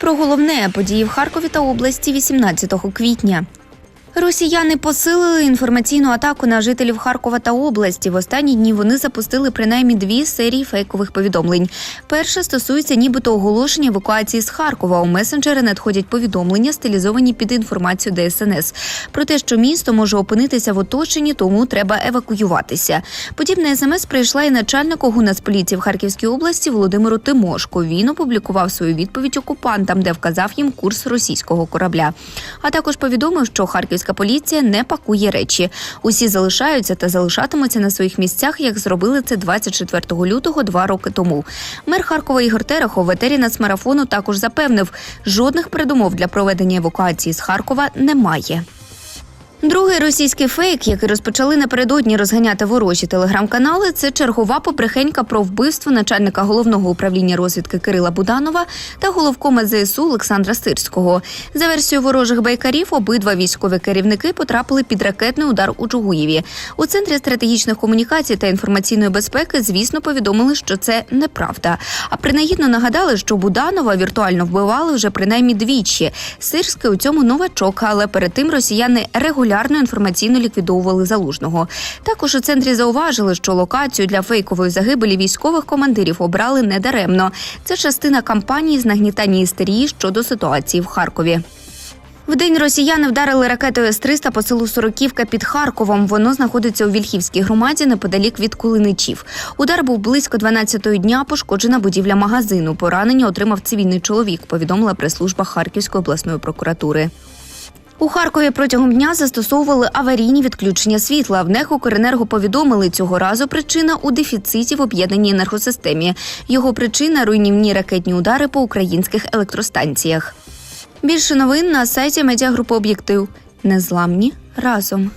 Про головне події в Харкові та області 18 квітня. Росіяни посилили інформаційну атаку на жителів Харкова та області. В останні дні вони запустили принаймні дві серії фейкових повідомлень. Перша стосується нібито оголошення евакуації з Харкова. У месенджери надходять повідомлення, стилізовані під інформацію ДСНС про те, що місто може опинитися в оточенні, тому треба евакуюватися. Подібна смс прийшла і начальнику Гунацполіції в Харківській області Володимиру Тимошко. Він опублікував свою відповідь окупантам, де вказав їм курс російського корабля. А також повідомив, що харківська поліція не пакує речі. Усі залишаються та залишатимуться на своїх місцях, як зробили це 24 лютого два роки тому. Мер Харкова Ігор Терехов в нацмарафону також запевнив, жодних передумов для проведення евакуації з Харкова немає. Другий російський фейк, який розпочали напередодні розганяти ворожі телеграм-канали, це чергова поприхенька про вбивство начальника головного управління розвідки Кирила Буданова та головкома ЗСУ Олександра Сирського. За версією ворожих байкарів, обидва військові керівники потрапили під ракетний удар у Чугуєві. У центрі стратегічних комунікацій та інформаційної безпеки, звісно, повідомили, що це неправда. А принагідно нагадали, що Буданова віртуально вбивали вже принаймні двічі. Сирський у цьому новачок, але перед тим росіяни регулярно інформаційно ліквідовували залужного. Також у центрі зауважили, що локацію для фейкової загибелі військових командирів обрали недаремно. Це частина кампанії з нагнітання істерії щодо ситуації в Харкові. Вдень росіяни вдарили ракетою С-300 по селу Сороківка під Харковом. Воно знаходиться у Вільхівській громаді неподалік від Кулиничів. Удар був близько 12-ї дня. Пошкоджена будівля магазину. Поранення отримав цивільний чоловік. Повідомила прес-служба Харківської обласної прокуратури. У Харкові протягом дня застосовували аварійні відключення світла. В НЕК «Укренерго» повідомили, цього разу причина у дефіциті в об'єднаній енергосистемі. Його причина руйнівні ракетні удари по українських електростанціях. Більше новин на сайті медіагрупи Об'єктив. Незламні разом.